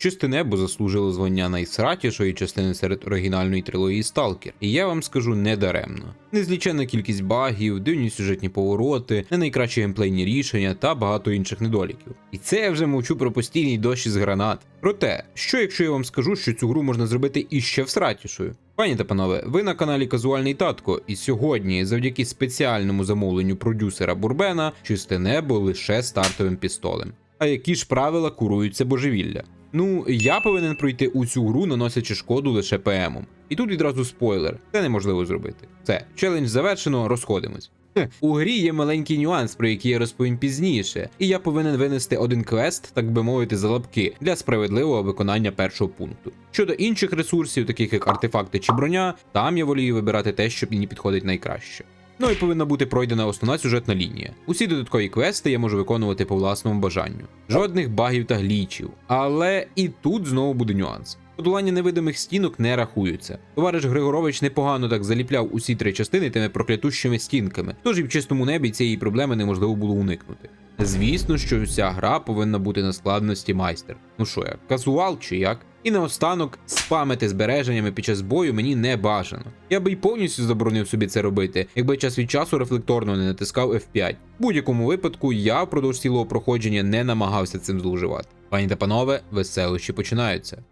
Чисте небо заслужило звання найсратішої частини серед оригінальної трилогії Сталкер, і я вам скажу не даремно. Незліченна кількість багів, дивні сюжетні повороти, не найкращі геймплейні рішення та багато інших недоліків. І це я вже мовчу про постійний дощ із гранат. Проте, що якщо я вам скажу, що цю гру можна зробити іще всратішою? Пані та панове, ви на каналі Казуальний Татко, і сьогодні, завдяки спеціальному замовленню продюсера Бурбена, чисте небо лише стартовим пістолем. А які ж правила куруються божевілля? Ну, я повинен пройти у цю гру, наносячи шкоду лише ПМом. І тут відразу спойлер, це неможливо зробити. Все, челендж завершено, розходимось. У грі є маленький нюанс, про який я розповім пізніше, і я повинен винести один квест, так би мовити, за лапки для справедливого виконання першого пункту. Щодо інших ресурсів, таких як артефакти чи броня, там я волію вибирати те, що мені підходить найкраще. Ну і повинна бути пройдена основна сюжетна лінія. Усі додаткові квести я можу виконувати по власному бажанню. Жодних багів та глічів. Але і тут знову буде нюанс. Подолання невидимих стінок не рахуються. Товариш Григорович непогано так заліпляв усі три частини тими проклятущими стінками, тож і в чистому небі цієї проблеми неможливо було уникнути. Звісно, що вся гра повинна бути на складності майстер. Ну що я, казуал чи як? І наостанок спамити збереженнями під час бою мені не бажано. Я би й повністю заборонив собі це робити, якби час від часу рефлекторно не натискав F5. В будь-якому випадку я впродовж цілого проходження не намагався цим зловживати. Пані та панове, веселощі починаються.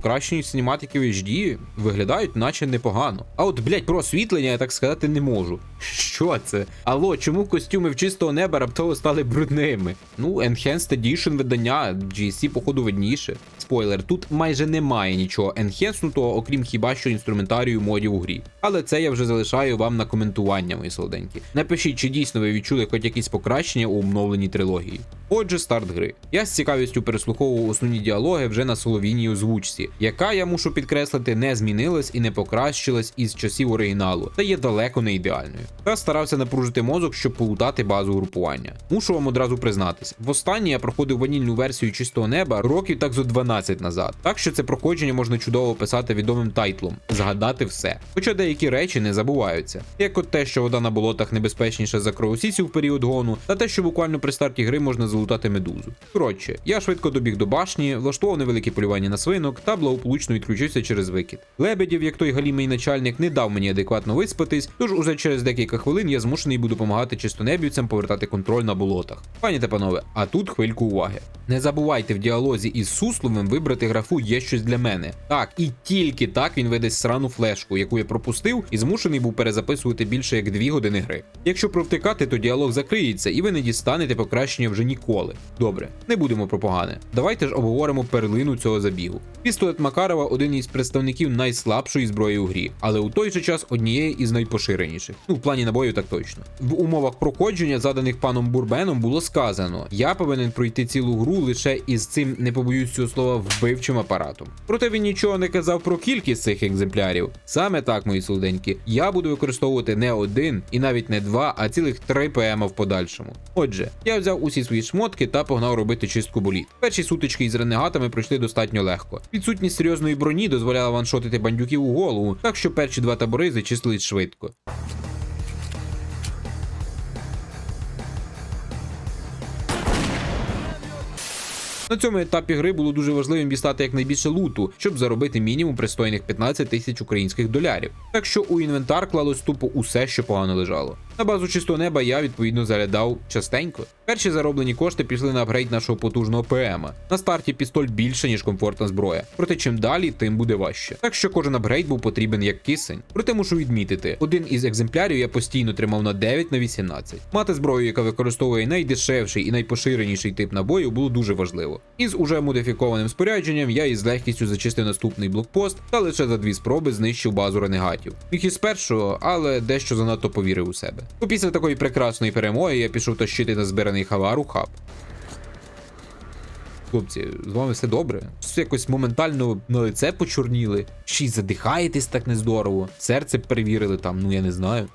Ммм, покращені синематики в HD виглядають наче непогано. А от, блять, про освітлення я так сказати не можу. Що це? Алло, чому костюми в чистого неба раптово стали брудними? Ну, Enhanced Edition видання, GSC, походу, видніше. Спойлер, тут майже немає нічого енхенснутого, окрім хіба що інструментарію модів у грі. Але це я вже залишаю вам на коментування, мої солоденькі. Напишіть, чи дійсно ви відчули хоч якісь покращення у обновленій трилогії. Отже, старт гри. Я з цікавістю переслуховував основні діалоги вже на соловійній озвучці, яка я мушу підкреслити, не змінилась і не покращилась із часів оригіналу, та є далеко не ідеальною. Та старався напружити мозок, щоб полутати базу групування. Мушу вам одразу признатись. Востаннє я проходив ванільну версію чистого неба років так зо 12 назад. Так що це проходження можна чудово писати відомим тайтлом згадати все. Хоча деякі речі не забуваються. Як от те, що вода на болотах небезпечніша за кровосісів в період гону, та те, що буквально при старті гри можна залутати медузу. Коротше, я швидко добіг до башні, влаштував невелике полювання на свинок та благополучно відключився через викид. Лебедів, як той галімий начальник, не дав мені адекватно виспатись, тож уже через декілька хвилин я змушений буду допомагати чистонебівцям повертати контроль на болотах. Пані та панове, а тут хвильку уваги. Не забувайте в діалозі із Сусловим вибрати графу є щось для мене. Так, і тільки так він видасть срану флешку, яку я пропустив, і змушений був перезаписувати більше як 2 години гри. Якщо провтикати, то діалог закриється, і ви не дістанете покращення вже ніколи. Добре, не будемо про погане. Давайте ж обговоримо перлину цього забігу. Пістолет Макарова один із представників найслабшої зброї у грі, але у той же час однієї із найпоширеніших. Ну, плані набою так точно. В умовах проходження, заданих паном Бурбеном, було сказано: я повинен пройти цілу гру лише із цим, не побоюсь цього слова, вбивчим апаратом. Проте він нічого не казав про кількість цих екземплярів. Саме так, мої солоденькі, я буду використовувати не один і навіть не два, а цілих три ПМ в подальшому. Отже, я взяв усі свої шмотки та погнав робити чистку боліт. Перші сутички із ренегатами пройшли достатньо легко. Відсутність серйозної броні дозволяла ваншотити бандюків у голову, так що перші два табори зачислились швидко. На цьому етапі гри було дуже важливим дістати якнайбільше луту, щоб заробити мінімум пристойних 15 тисяч українських долярів. Так що у інвентар клалось тупо усе, що погано лежало. На базу чистого неба я відповідно заглядав частенько. Перші зароблені кошти пішли на апгрейд нашого потужного ПМа. На старті пістоль більше, ніж комфортна зброя. Проте чим далі, тим буде важче. Так що кожен апгрейд був потрібен як кисень. Проте мушу відмітити, один із екземплярів я постійно тримав на 9 на 18. Мати зброю, яка використовує найдешевший і найпоширеніший тип набою, було дуже важливо. Із уже модифікованим спорядженням я із легкістю зачистив наступний блокпост та лише за дві спроби знищив базу ренегатів. Міг із першого, але дещо занадто повірив у себе. Після такої прекрасної перемоги я пішов тащити на збираний хавару хаб. Хлопці, з вами все добре? Все якось моментально на лице почорніли. Ще й задихаєтесь так нездорово. Серце перевірили там, ну я не знаю.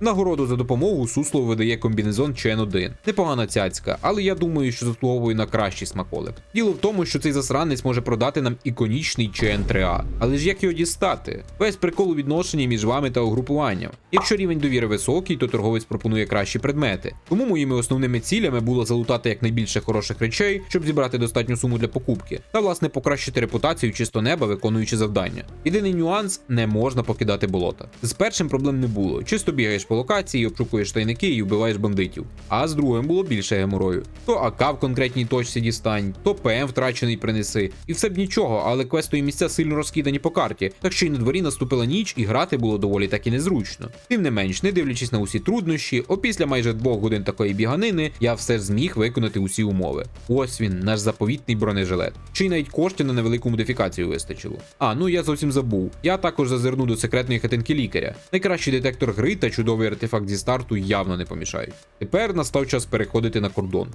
Нагороду за допомогу Суслов видає комбінезон Чен 1. Непогана цяцька, але я думаю, що заслуговує на кращий смаколик. Діло в тому, що цей засранець може продати нам іконічний Чен 3А. Але ж як його дістати? Весь прикол у відношенні між вами та угрупуванням. Якщо рівень довіри високий, то торговець пропонує кращі предмети. Тому моїми основними цілями було залутати якнайбільше хороших речей, щоб зібрати достатню суму для покупки, та власне покращити репутацію чисто неба, виконуючи завдання. Єдиний нюанс не можна покидати болота. З першим проблем не було. Чисто бігаєш по локації, обшукуєш тайники і вбиваєш бандитів. А з другим було більше геморою. То АК в конкретній точці дістань, то ПМ втрачений принеси. І все б нічого, але квестові місця сильно розкидані по карті, так що й на дворі наступила ніч, і грати було доволі таки незручно. Тим не менш, не дивлячись на усі труднощі, опісля майже двох годин такої біганини, я все ж зміг виконати усі умови. Ось він, наш заповітний бронежилет. Чи навіть коштів на невелику модифікацію вистачило. А, ну я зовсім забув. Я також зазирну до секретної хатинки лікаря. Найкращий детектор гри та чудовий артефакт зі старту явно не помішають. Тепер настав час переходити на кордон.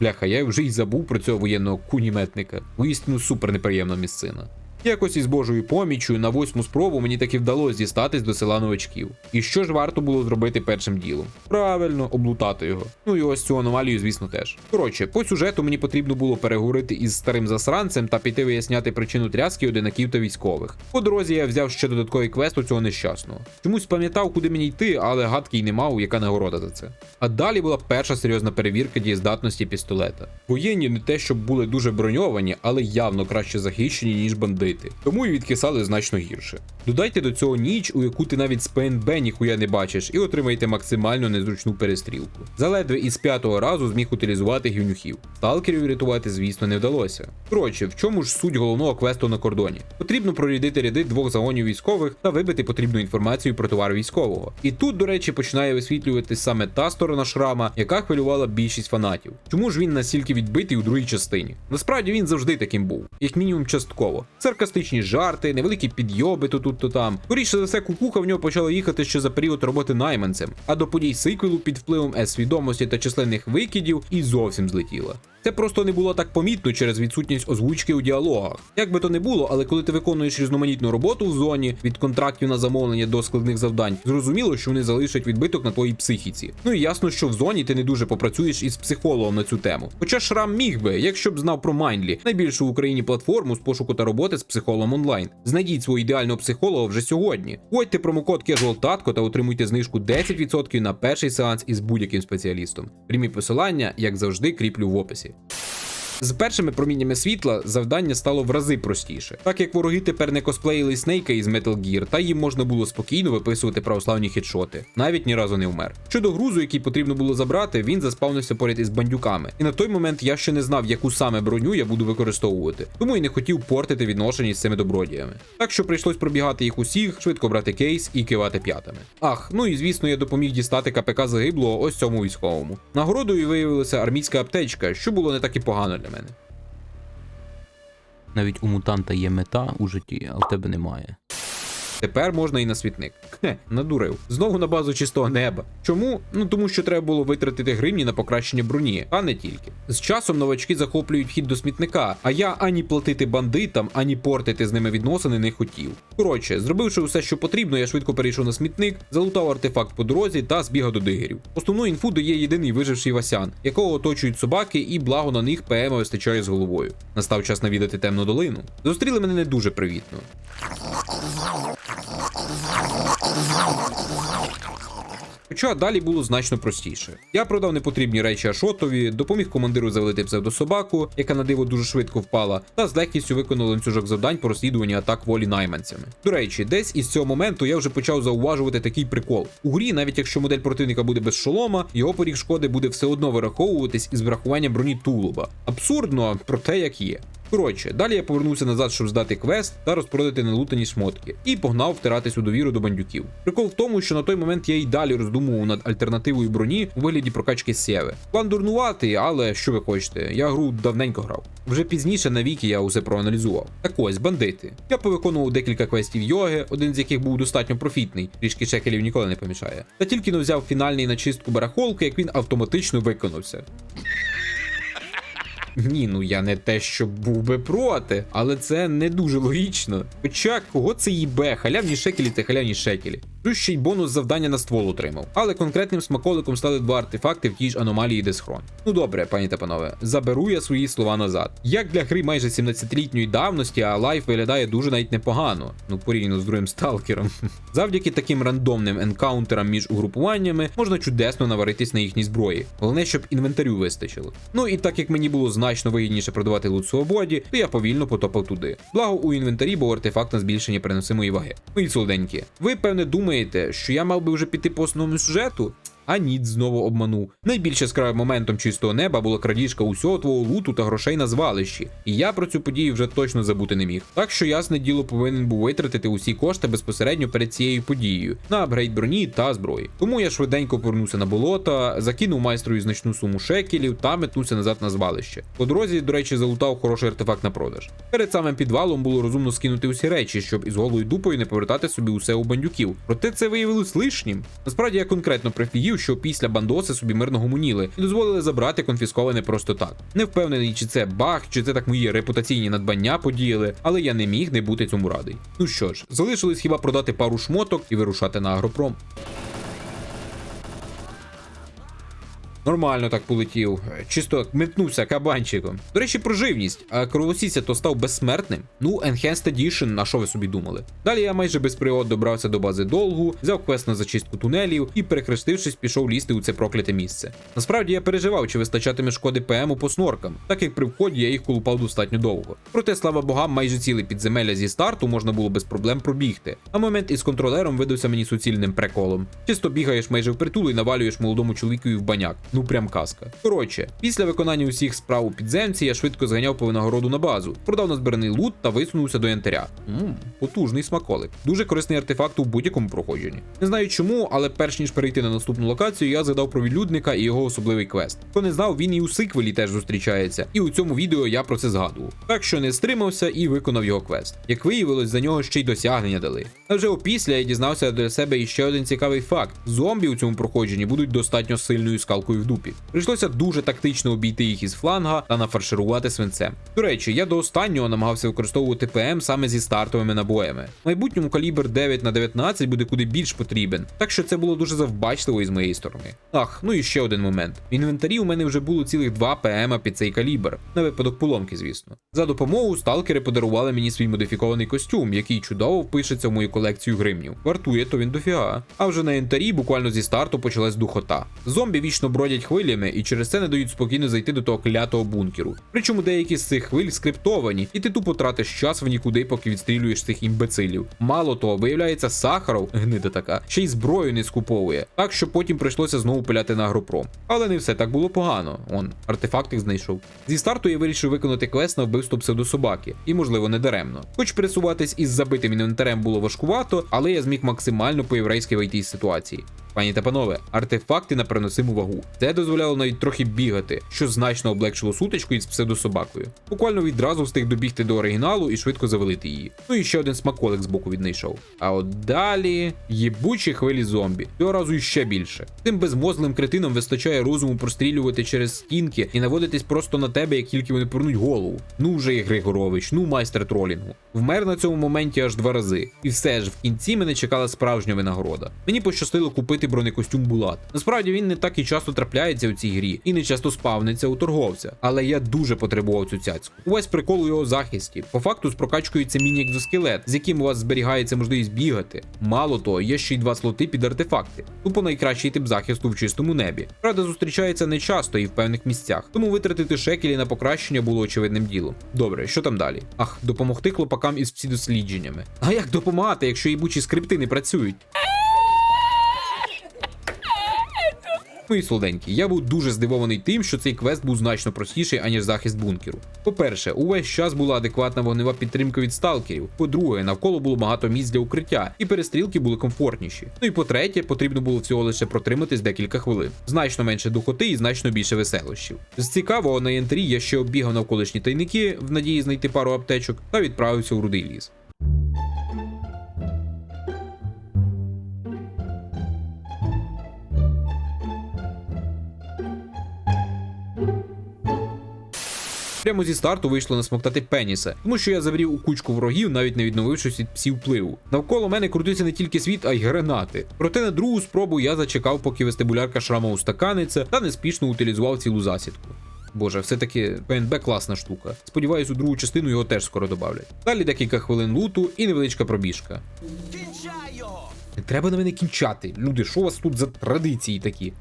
Бляха, я вже й забув про цього воєнного куніметника. Воістину супер неприємна місцина. Якось із Божою поміччю на восьму спробу мені таки вдалося дістатись до села новачків. І що ж варто було зробити першим ділом? Правильно, облутати його. Ну і ось цю аномалію, звісно, теж. Коротше, по сюжету мені потрібно було переговорити із старим засранцем та піти виясняти причину тряски одинаків та військових. По дорозі я взяв ще додатковий квест у цього нещасного. Чомусь пам'ятав, куди мені йти, але гадки й не мав, яка нагорода за це. А далі була перша серйозна перевірка дієздатності пістолета. Воєнні не те, щоб були дуже броньовані, але явно краще захищені, ніж бандити. Тому і відкисали значно гірше. Додайте до цього ніч, у яку ти навіть з ПНБ ніхуя не бачиш, і отримаєте максимально незручну перестрілку. Заледве із п'ятого разу зміг утилізувати гівнюхів. Сталкерів врятувати, звісно, не вдалося. Коротше, в чому ж суть головного квесту на кордоні? Потрібно прорядити ряди двох загонів військових та вибити потрібну інформацію про товар військового. І тут, до речі, починає висвітлюватись саме та сторона шрама, яка хвилювала більшість фанатів. Чому ж він настільки відбитий у другій частині? Насправді він завжди таким був, як мінімум частково. Саркастичні жарти, невеликі підйоби то тут, то там. Скоріше за все, кукуха в нього почала їхати ще за період роботи найманцем, а до подій сиквелу під впливом е свідомості та численних викидів і зовсім злетіла. Це просто не було так помітно через відсутність озвучки у діалогах. Як би то не було, але коли ти виконуєш різноманітну роботу в зоні від контрактів на замовлення до складних завдань, зрозуміло, що вони залишать відбиток на твоїй психіці. Ну і ясно, що в зоні ти не дуже попрацюєш із психологом на цю тему. Хоча Шрам міг би, якщо б знав про Майндлі, найбільшу в Україні платформу з пошуку та роботи з психологом онлайн. Знайдіть свого ідеального психолога вже сьогодні. Вводьте промокод CasualTatco та отримуйте знижку 10% на перший сеанс із будь-яким спеціалістом. Прямі посилання, як завжди, кріплю в описі. あ! З першими проміннями світла завдання стало в рази простіше, так як вороги тепер не косплеїли Снейка із Metal Gear, та їм можна було спокійно виписувати православні хедшоти. Навіть ні разу не вмер. Щодо грузу, який потрібно було забрати, він заспавнився поряд із бандюками. І на той момент я ще не знав, яку саме броню я буду використовувати, тому і не хотів портити відношення з цими добродіями. Так що прийшлось пробігати їх усіх, швидко брати кейс і кивати п'ятами. Ах, ну і звісно, я допоміг дістати КПК загиблого ось цьому військовому. Нагородою виявилася армійська аптечка, що було не так і погано для мене. Навіть у мутанта є мета у житті, а в тебе немає. Тепер можна і на світник. Хе, надурив. Знову на базу чистого неба. Чому? Ну тому що треба було витратити гривні на покращення броні, а не тільки. З часом новачки захоплюють вхід до смітника, а я ані платити бандитам, ані портити з ними відносини не хотів. Коротше, зробивши все, що потрібно, я швидко перейшов на смітник, залутав артефакт по дорозі та збігав до дигерів. Основну інфу дає єдиний виживший Васян, якого оточують собаки, і благо на них ПМ вистачає з головою. Настав час навідати темну долину. Зустріли мене не дуже привітно. Хоча далі було значно простіше. Я продав непотрібні речі Ашотові, допоміг командиру завалити псевдособаку, яка на диво дуже швидко впала, та з легкістю виконав ланцюжок завдань по розслідуванню атак волі найманцями. До речі, десь із цього моменту я вже почав зауважувати такий прикол. У грі, навіть якщо модель противника буде без шолома, його поріг шкоди буде все одно вираховуватись із врахуванням броні тулуба. Абсурдно, проте як є. Коротше, далі я повернувся назад, щоб здати квест та розпродати налутані шмотки, і погнав втиратись у довіру до бандюків. Прикол в тому, що на той момент я й далі роздумував над альтернативою броні у вигляді прокачки сєви. План дурнуватий, але що ви хочете, я гру давненько грав. Вже пізніше на віки я усе проаналізував. Так ось, бандити. Я повиконував декілька квестів йоги, один з яких був достатньо профітний, трішки шекелів ніколи не помішає. Та тільки не взяв фінальний на чистку барахолки, як він автоматично виконався. Ні, ну я не те, що був би проти, але це не дуже логічно. Хоча кого це їбе, халявні шекелі та халявні шекелі. Плюс ще й бонус завдання на ствол отримав. Але конкретним смаколиком стали два артефакти в тій ж аномалії Десхрон. Ну добре, пані та панове, заберу я свої слова назад. Як для гри майже 17-літньої давності, а лайф виглядає дуже навіть непогано, ну порівняно з другим сталкером. Завдяки таким рандомним енкаунтерам між угрупуваннями можна чудесно наваритись на їхній зброї. Головне, щоб інвентарю вистачило. Ну і так як мені було значно вигідніше продавати лут свободі, то я повільно потопав туди. Благо у інвентарі був артефакт на збільшення переносимої ваги. Ну і солоденькі. Ви певне думаєте, що я мав би вже піти по основному сюжету? А ніт знову обманув. Найбільш яскравим моментом чистого неба була крадіжка усього твого луту та грошей на звалищі, і я про цю подію вже точно забути не міг. Так що ясне діло повинен був витратити усі кошти безпосередньо перед цією подією на апгрейд броні та зброї. Тому я швиденько повернувся на болото, закинув майстрою значну суму шекелів та метнувся назад на звалище. По дорозі, до речі, залутав хороший артефакт на продаж. Перед самим підвалом було розумно скинути усі речі, щоб із голою дупою не повертати собі усе у бандюків. Проте це виявилось лишнім. Насправді я конкретно прифігів, що після бандоси собі мирно гумуніли і дозволили забрати конфісковане просто так. Не впевнений, чи це баг, чи це так мої репутаційні надбання подіяли, але я не міг не бути цьому радий. Ну що ж, залишилось хіба продати пару шмоток і вирушати на агропром. Нормально так полетів, чисто метнувся кабанчиком. До речі, про живність. А кровосіця то став безсмертним. Ну, Enhanced Edition, на що ви собі думали? Далі я майже без пригод добрався до бази долгу, взяв квест на зачистку тунелів і, перехрестившись, пішов лізти у це прокляте місце. Насправді я переживав, чи вистачатиме шкоди ПМу по сноркам, так як при вході я їх колупав достатньо довго. Проте, слава богам, майже ціле підземелля зі старту можна було без проблем пробігти. А момент із контролером видався мені суцільним приколом. Чисто бігаєш майже впритул і навалюєш молодому чоловікові в баняк. Ну прям казка. Коротше, після виконання усіх справ у підземці я швидко зганяв по винагороду на базу, продав назбираний лут та висунувся до янтаря. Мм, потужний смаколик. Дуже корисний артефакт у будь-якому проходженні. Не знаю чому, але перш ніж перейти на наступну локацію, я згадав про відлюдника і його особливий квест. Хто не знав, він і у сиквелі теж зустрічається, і у цьому відео я про це згадував. Так що не стримався і виконав його квест. Як виявилось, за нього ще й досягнення дали. А вже опісля я дізнався для себе іще один цікавий факт: зомбі у цьому проходженні будуть достатньо сильною скалкою в дупі. Прийшлося дуже тактично обійти їх із фланга та нафарширувати свинцем. До речі, я до останнього намагався використовувати ПМ саме зі стартовими набоями. В майбутньому калібр 9 на 19 буде куди більш потрібен, так що це було дуже завбачливо із моєї сторони. Ах, ну і ще один момент. В інвентарі у мене вже було цілих два ПМ під цей калібр, на випадок поломки, звісно. За допомогу сталкери подарували мені свій модифікований костюм, який чудово впишеться в мою колекцію гримнів. Вартує то він дофіга. А вже на інвентарі буквально зі старту почалась духота. Зомбі вічно бродять хвилями і через це не дають спокійно зайти до того клятого бункеру. Причому деякі з цих хвиль скриптовані, і ти тупо тратиш час в нікуди, поки відстрілюєш цих імбецилів. Мало того, виявляється, Сахаров, гнида така, ще й зброю не скуповує, так що потім прийшлося знову пиляти на агропром. Але не все так було погано. Он, артефактик знайшов. Зі старту я вирішив виконати квест на вбивство псевдособаки, і можливо не даремно. Хоч пересуватись із забитим інвентарем було важкувато, але я зміг максимально по-єврейськи вийти із ситуації. Пані та панове, артефакти на переносиму вагу. Це дозволяло навіть трохи бігати, що значно облегшило сутичку із псевдособакою. Буквально відразу встиг добігти до оригіналу і швидко завалити її. Ну і ще один смаколик з боку віднайшов. А от далі єбучі хвилі зомбі. Цього разу іще більше. Тим безмозлим кретинам вистачає розуму прострілювати через стінки і наводитись просто на тебе, як тільки вони повернуть голову. Ну вже і Григорович, ну майстер тролінгу. Вмер на цьому моменті аж два рази. І все ж в кінці мене чекала справжня винагорода. Мені пощастило купити бронекостюм Булат. Насправді він не так і часто трапляється у цій грі і не часто спавниться у торговця. Але я дуже потребував цю цяцьку. Увесь прикол у його захисті. По факту з прокачкою це міні-екзоскелет, з яким у вас зберігається можливість бігати. Мало того, є ще й два слоти під артефакти. Тупо найкращий тип захисту в чистому небі. Правда, зустрічається не часто і в певних місцях, тому витратити шекелі на покращення було очевидним ділом. Добре, що там далі? Ах, допомогти хлопакам із всі дослідженнями. А як допомагати, якщо їбучі скрипти не працюють? Ну і солоденький, я був дуже здивований тим, що цей квест був значно простіший, аніж захист бункеру. По-перше, увесь час була адекватна вогнева підтримка від сталкерів. По-друге, навколо було багато місць для укриття, і перестрілки були комфортніші. Ну і по-третє, потрібно було всього лише протриматись декілька хвилин. Значно менше духоти і значно більше веселощів. З цікавого на янтарі я ще оббігав навколишні тайники в надії знайти пару аптечок та відправився у рудий ліс. Прямо зі старту вийшло насмоктати пеніса, тому що я заврів у кучку ворогів, навіть не відновившись від псів впливу. Навколо мене крутиться не тільки світ, а й гранати. Проте на другу спробу я зачекав, поки вестибулярка шрама устаканиться, та неспішно утилізував цілу засідку. Боже, все-таки ПНБ класна штука. Сподіваюсь, у другу частину його теж скоро добавлять. Далі декілька хвилин луту і невеличка пробіжка. Не треба на мене кінчати. Люди, що у вас тут за традиції такі?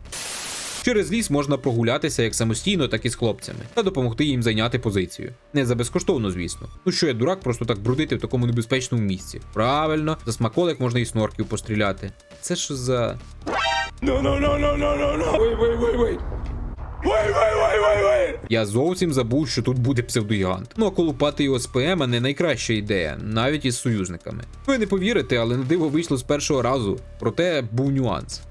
Через ліс можна прогулятися як самостійно, так і з хлопцями, та допомогти їм зайняти позицію. Не за безкоштовно, звісно. Ну що я дурак, просто так бродити в такому небезпечному місці. Правильно, за смаколик можна і снорків постріляти. Це що за. No, no, no, no, no, no, no. Wait, wait, wait, wait. Wait, wait, wait, wait, wait. Я зовсім забув, що тут буде псевдогігант. Ну а колупати його з ПМ не найкраща ідея, навіть із союзниками. Ви не повірите, але на диво вийшло з першого разу. Проте був нюанс.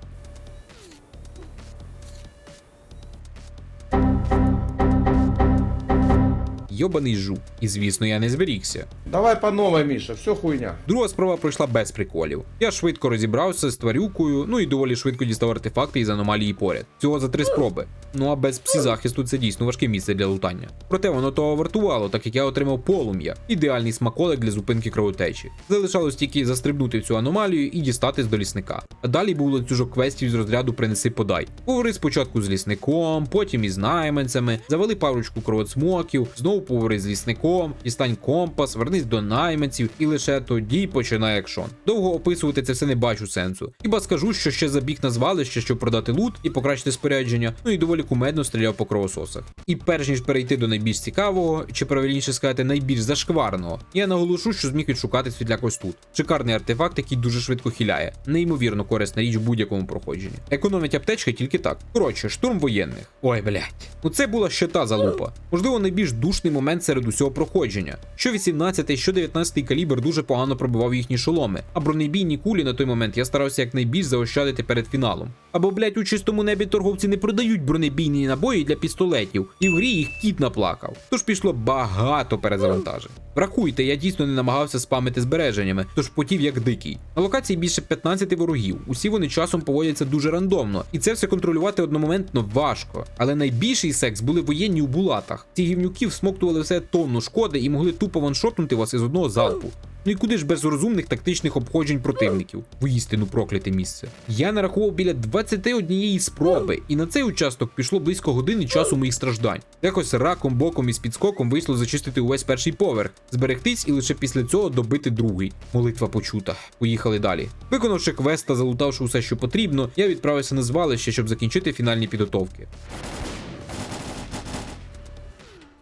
Йобаний жук. І звісно, я не зберігся. Давай по новой, Миша, все хуйня. Друга спроба пройшла без приколів. Я швидко розібрався з тварюкою, ну і доволі швидко дістав артефакти із аномалії поряд. Всього за три спроби. Ну а без псі-захисту це дійсно важке місце для лутання. Проте воно того вартувало, так як я отримав полум'я, ідеальний смаколик для зупинки кровотечі. Залишалось тільки застрибнути в цю аномалію і дістатись до лісника. А далі був ланцюжок квестів з розряду принеси подай. Говори спочатку з лісником, потім із найманцями, завели парочку кровоцмоків, знову поговори з лісником, дістань компас, вернись до найманців, і лише тоді починає екшон. Довго описувати це все не бачу сенсу. Хіба скажу, що ще забіг на звалище, щоб продати лут і покращити спорядження, ну і доволі кумедно стріляв по кровососах. І перш ніж перейти до найбільш цікавого, чи правильніше сказати, найбільш зашкварного, я наголошу, що зміг відшукати світляк ось тут. Шикарний артефакт, який дуже швидко хіляє. Неймовірно корисна річ в будь-якому проходженні. Економить аптечки тільки так. Коротше, штурм воєнних. Ой, блядь. Ну це була ще та залупа. Можливо, найбільш душний момент серед усього проходження. Що 18-й, що 19-й калібр дуже погано пробивав їхні шоломи, а бронебійні кулі на той момент я старався якнайбільш заощадити перед фіналом. Або, блядь, у чистому небі торговці не продають бронебійні набої для пістолетів, і в грі їх кіт наплакав. Тож пішло багато перезавантажень. Врахуйте, я дійсно не намагався спамити збереженнями, тож потів як дикий. На локації більше 15 ворогів. Усі вони часом поводяться дуже рандомно, і це все контролювати одномоментно важко. Але найбільший секс були воєнні у булатах. Ці гівнюки всмоктували все тонну шкоди і могли тупо ваншотнути вас із одного залпу. Ну і куди ж без розумних тактичних обходжень противників? Воістину прокляте місце. Я нарахував біля 21 спроби, і на цей участок пішло близько години часу моїх страждань. Якось раком, боком і з підскоком вийшло зачистити увесь перший поверх, зберегтись і лише після цього добити другий. Молитва почута. Поїхали далі. Виконавши квест та залутавши усе, що потрібно, я відправився на звалище, щоб закінчити фінальні підготовки.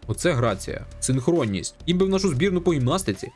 Оце грація, синхронність. Їм би в нашу збірну по гімнастиці.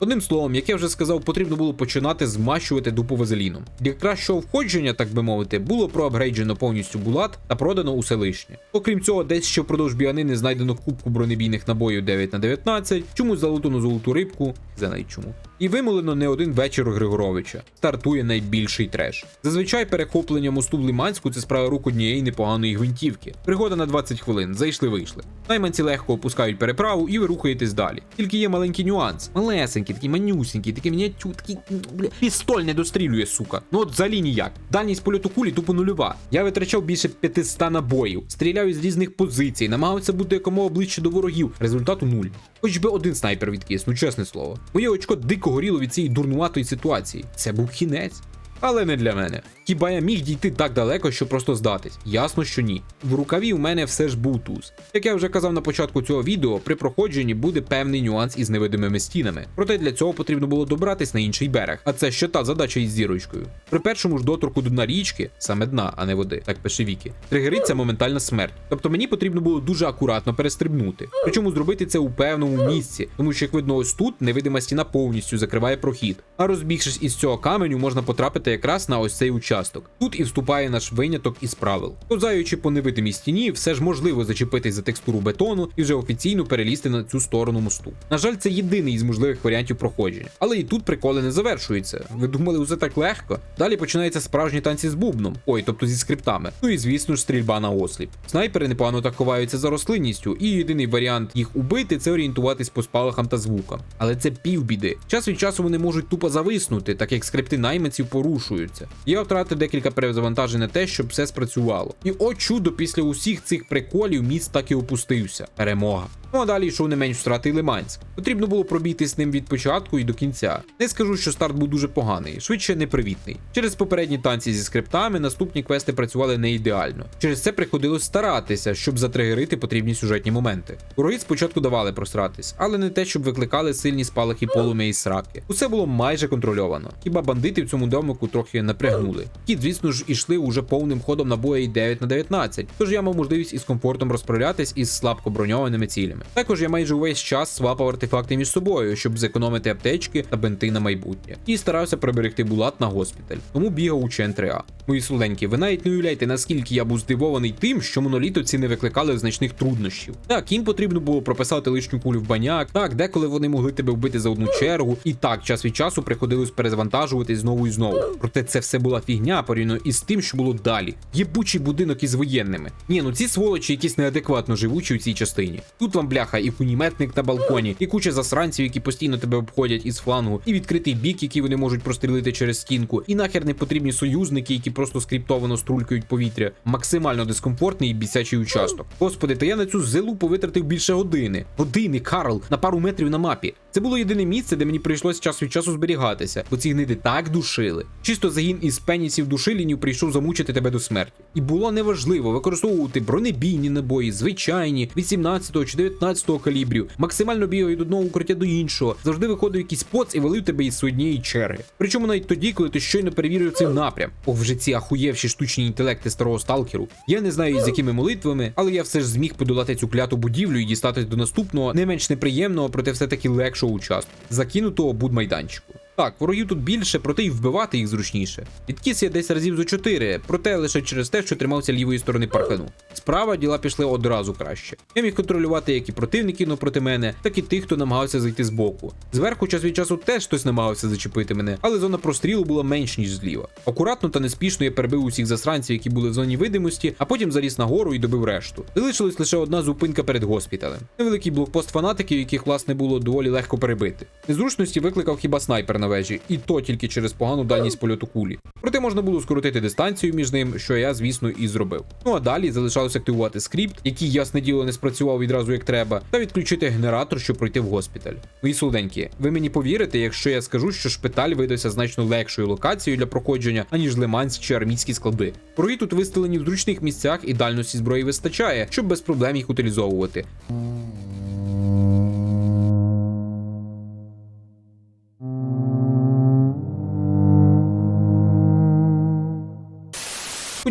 Одним словом, як я вже сказав, потрібно було починати змащувати дупу вазеліном. Для кращого входження, так би мовити, було проапгрейджено повністю булат та продано усе лишнє. Окрім цього, десь ще впродовж біанини знайдено кубку бронебійних набоїв 9 на 19 чомусь залутану золоту рибку, за навіть чому. І вимолено не один вечір Григоровича. Стартує найбільший треш. Зазвичай перехоплення мосту в Лиманську це справа рук однієї непоганої гвинтівки. Пригода на 20 хвилин, зайшли-вийшли. Найманці легко опускають переправу і ви рухаєтесь далі. Тільки є маленький нюанс. Малесенький, такий манюсенький, такий мініатюр, такий бля, пістоль не дострілює, сука. Ну от взагалі ніяк. Дальність польоту кулі тупо нульова. Я витрачав більше 500 набоїв, стріляв із різних позицій, намагався бути якомога ближче до ворогів. Результату нуль. Хоч би один снайпер відкис, ну чесне слово. Моє очко дико горіло від цієї дурнуватої ситуації. Це був кінець. Але не для мене. Хіба я міг дійти так далеко, що просто здатись? Ясно, що ні. В рукаві у мене все ж був туз. Як я вже казав на початку цього відео, при проходженні буде певний нюанс із невидимими стінами. Проте для цього потрібно було добратись на інший берег. А це ще та задача із зірочкою. При першому ж доторку до дна річки, саме дна, а не води, так пише Вікі, тригериться моментальна смерть. Тобто мені потрібно було дуже акуратно перестрибнути. Причому зробити це у певному місці, тому що як видно, ось тут невидима стіна повністю закриває прохід. А розбігшись із цього каменю, можна потрапити якраз на ось цей участок. Тут і вступає наш виняток із правил. Ковзаючи по невидимій стіні, все ж можливо зачепитись за текстуру бетону і вже офіційно перелізти на цю сторону мосту. На жаль, це єдиний із можливих варіантів проходження. Але і тут приколи не завершуються. Ви думали, усе так легко? Далі починаються справжні танці з бубном, ой, тобто зі скриптами. Ну і звісно ж стрільба на осліп. Снайпери непогано так ховаються за рослинністю, і єдиний варіант їх убити це орієнтуватись по спалахам та звукам. Але це півбіди. Час від часу вони можуть тупо зависнути, так як скрипти найманців порушуються. Я втратив декілька перезавантажень на те, щоб все спрацювало. І о чудо, після усіх цих приколів міст так і опустився. Перемога. Ну а далі йшов не менш втрати Лиманськ. Потрібно було пробігти з ним від початку і до кінця. Не скажу, що старт був дуже поганий, швидше непривітний. Через попередні танці зі скриптами наступні квести працювали не ідеально. Через це приходилось старатися, щоб затригерити потрібні сюжетні моменти. Вороги спочатку давали просратись, але не те, щоб викликали сильні спалахи полум'я і сраки. Усе було майже контрольовано. Хіба бандити в цьому домику трохи напрягнули. Кіт, звісно ж, ішли уже повним ходом на бої 9 на 19, тож я мав можливість із комфортом розправлятись із слабко броньованими цілями. Також я майже увесь час свапав артефакти між собою, щоб зекономити аптечки та бинти на майбутнє. І старався приберегти булат на госпіталь, тому бігав у чен 3А. Мої солоденькі, ви навіть не уявляєте, наскільки я був здивований тим, що монолітовці не викликали значних труднощів. Так, їм потрібно було прописати лишню кулю в баняк, так, деколи вони могли тебе вбити за одну чергу, і так, час від часу приходилось перезавантажуватись знову і знову. Проте це все була фігня порівняно із тим, що було далі. Єбучий будинок із воєнними. Ні, ну ці сволочі якісь неадекватно живучі у цій частині. Тут вам бляха, і куніметник на балконі, і куча засранців, які постійно тебе обходять із флангу, і відкритий бік, який вони можуть прострілити через стінку, і нахер не потрібні союзники, які просто скриптовано струлькають повітря. Максимально дискомфортний і бісячий участок. Господи, та я на цю зилу повитратив більше години. Години, Карл, на пару метрів на мапі. Це було єдине місце, де мені прийшлось час від часу зберігатися, бо ці гниди так душили. Чисто загін із пенісів душилінів прийшов замучити тебе до смерті. І було неважливо використовувати бронебійні набої, звичайні, 18 чи 19 калібрів, максимально бігав від одного укриття до іншого, завжди виходив якийсь поц і валив тебе із однієї черги. Причому навіть тоді, коли ти щойно перевірив цей напрям. Ох, вже ці ахуєвші штучні інтелекти старого сталкеру. Я не знаю з якими молитвами, але я все ж зміг подолати цю кляту будівлю і дістатись до наступного, не менш неприємного, проте все таки легшого участку, закинутого будмайданчику. Так, ворогів тут більше, проте й вбивати їх зручніше. Відкіс я десь разів зо чотири, проте лише через те, що тримався лівої сторони паркану. Справа діла пішли одразу краще. Я міг контролювати як і противників проти мене, так і тих, хто намагався зайти збоку. Зверху час від часу теж хтось намагався зачепити мене, але зона прострілу була менш ніж зліва. Акуратно та неспішно я перебив усіх засранців, які були в зоні видимості, а потім заліз нагору і добив решту. Залишилась лише одна зупинка перед госпіталем. Невеликий блокпост фанатиків, яких власне було доволі легко перебити. Незручності викликав хіба снайпер на вежі, і то тільки через погану дальність польоту кулі. Проте можна було скоротити дистанцію між ним, що я, звісно, і зробив. Ну а далі залишалося активувати скрипт, який, ясне діло, не спрацював відразу як треба, та відключити генератор, щоб пройти в госпіталь. Мої солоденькі, ви мені повірите, якщо я скажу, що шпиталь видався значно легшою локацією для проходження, аніж лиманські чи армійські склади. Вороги тут виставлені в зручних місцях і дальності зброї вистачає, щоб без проблем їх утилізовувати.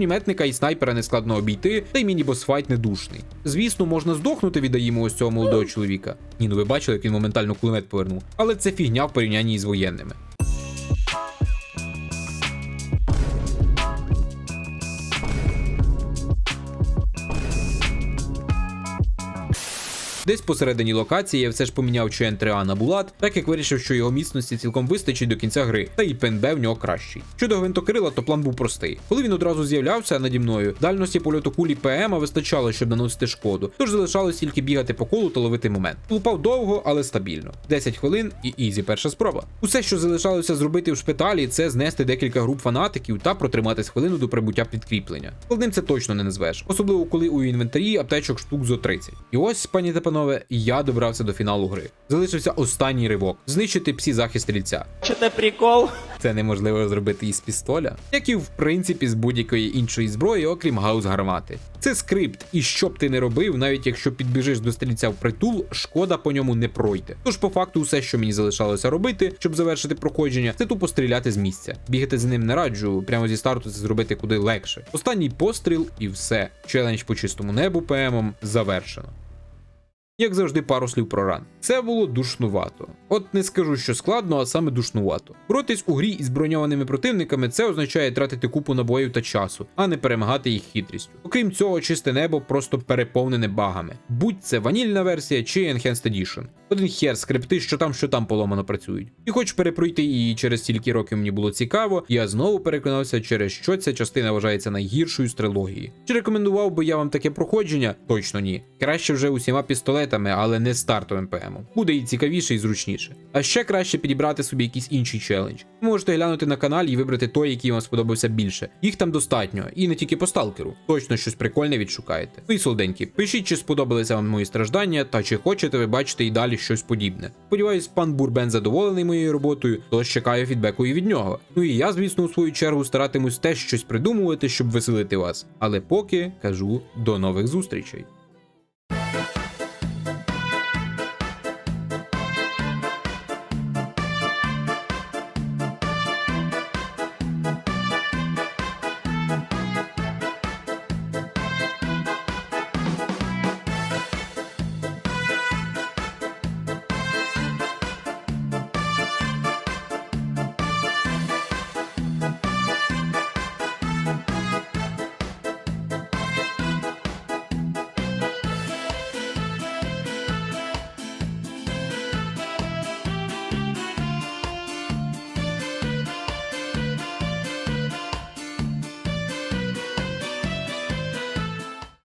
Куніметника і снайпера не складно обійти, та й міні-босфайт недушний. Звісно, можна здохнути віддаємо ось цього молодого чоловіка. Ні, ну ви бачили, як він моментально кулемет повернув. Але це фігня в порівнянні з воєнними. Десь посередині локації я все ж поміняв член 3А на булат, так як вирішив, що його міцності цілком вистачить до кінця гри, та й ПНБ в нього кращий. Щодо гвинтокрила, то план був простий. Коли він одразу з'являвся наді мною, дальності польоту кулі ПМ вистачало, щоб наносити шкоду, тож залишалось тільки бігати по колу та ловити момент. Лупав довго, але стабільно. 10 хвилин і ізі перша спроба. Усе, що залишалося зробити в шпиталі, це знести декілька груп фанатиків та протриматись хвилину до прибуття підкріплення. Складним це точно не назвеш, особливо коли у інвентарі аптечок штук зо 30. І ось, пані та панове, я добрався до фіналу гри. Залишився останній ривок знищити псі захист стрільця. Что-то прикол. Це неможливо зробити із пістоля, як і в принципі з будь-якої іншої зброї, окрім гаус гармати. Це скрипт, і що б ти не робив, навіть якщо підбіжиш до стрільця в притул, шкода по ньому не пройде. Тож, по факту, все, що мені залишалося робити, щоб завершити проходження, це тупо стріляти з місця. Бігати за ним не раджу, прямо зі старту це зробити куди легше. Останній постріл і все. Челендж по чистому небу ПМом завершено. Як завжди, пару слів про ран. Це було душнувато. От не скажу, що складно, а саме душнувато. Боротись у грі із броньованими противниками це означає тратити купу набоїв та часу, а не перемагати їх хитрістю. Окрім цього, чисте небо просто переповнене багами. Будь це ванільна версія чи Enhanced Edition. Один хер скрипти, що там, що там поломано працюють. І хоч перепройти її через стільки років мені було цікаво, я знову переконався, через що ця частина вважається найгіршою з трилогії. Чи рекомендував би я вам таке проходження? Точно ні. Краще вже усіма пістолетами, але не стартовим ПМом. Буде і цікавіше, і зручніше. А ще краще підібрати собі якийсь інший челендж. Ви можете глянути на каналі і вибрати той, який вам сподобався більше. Їх там достатньо, і не тільки по сталкеру. Точно щось прикольне відшукаєте. Ви солденькі, пишіть, чи сподобалися вам мої страждання, та чи хочете ви бачити і далі щось подібне. Сподіваюсь, пан Бурбен задоволений моєю роботою, тож чекаю фідбеку і від нього. Ну і я, звісно, у свою чергу старатимусь теж щось придумувати, щоб веселити вас. Але поки кажу до нових зустрічей.